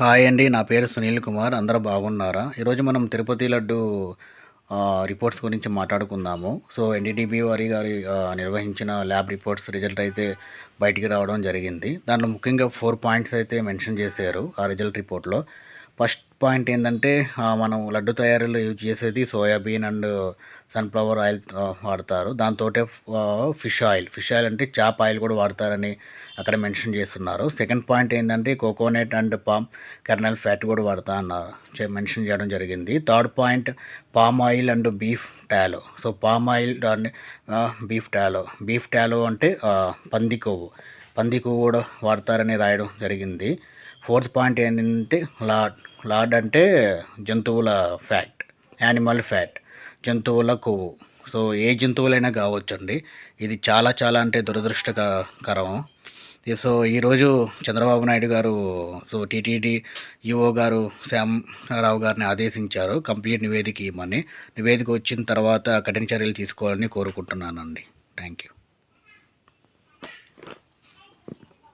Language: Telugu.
హాయ్ అండి నా పేరు సునీల్ కుమార్ అందరూ బాగున్నారా? ఈరోజు మనం తిరుపతి లడ్డు రిపోర్ట్స్ గురించి మాట్లాడుకుందాము. సో ఎన్డీటీబీ వారి గారి నిర్వహించిన ల్యాబ్ రిపోర్ట్స్ రిజల్ట్ అయితే బయటికి రావడం జరిగింది. దాంట్లో ముఖ్యంగా ఫోర్ పాయింట్స్ అయితే మెన్షన్ చేశారు ఆ రిజల్ట్ రిపోర్ట్లో ఫస్ట్ పాయింట్ ఏంటంటే మనం లడ్డు తయారీలో యూజ్ చేసేది సోయాబీన్ అండ్ సన్ఫ్లవర్ ఆయిల్ వాడతారు. దాంతో ఫిష్ ఆయిల్. ఫిష్ ఆయిల్ అంటే చాప్ ఆయిల్ కూడా వాడతారని అక్కడ మెన్షన్ చేస్తున్నారు. సెకండ్ పాయింట్ ఏంటంటే coconut and palm kernel fat కూడా వాడతా అన్నారు. మెన్షన్ చేయడం జరిగింది. Third point palm oil and beef tallow. So palm oil and beef tallow. Beef tallow అంటే పంది కొవ్వు. పంది కొవ్వు కూడా వాడతారని రాయడం జరిగింది. ఫోర్త్ పాయింట్ ఏంటంటే లాడ్ లాడ్ అంటే జంతువుల ఫ్యాట్ యానిమల్ ఫ్యాట్ జంతువుల కొవ్వు. సో ఏ జంతువులైనా కావచ్చండి. ఇది చాలా చాలా అంటే దురదృష్టకరం. సో ఈరోజు చంద్రబాబు నాయుడు గారు సో టీటీడీ ఈఓ గారు శ్యామ్ రావు గారిని ఆదేశించారు. కంప్లీట్ నివేదిక ఇవ్వమని. నివేదిక వచ్చిన తర్వాత కఠిన చర్యలు తీసుకోవాలని కోరుకుంటున్నానండి. Thank you.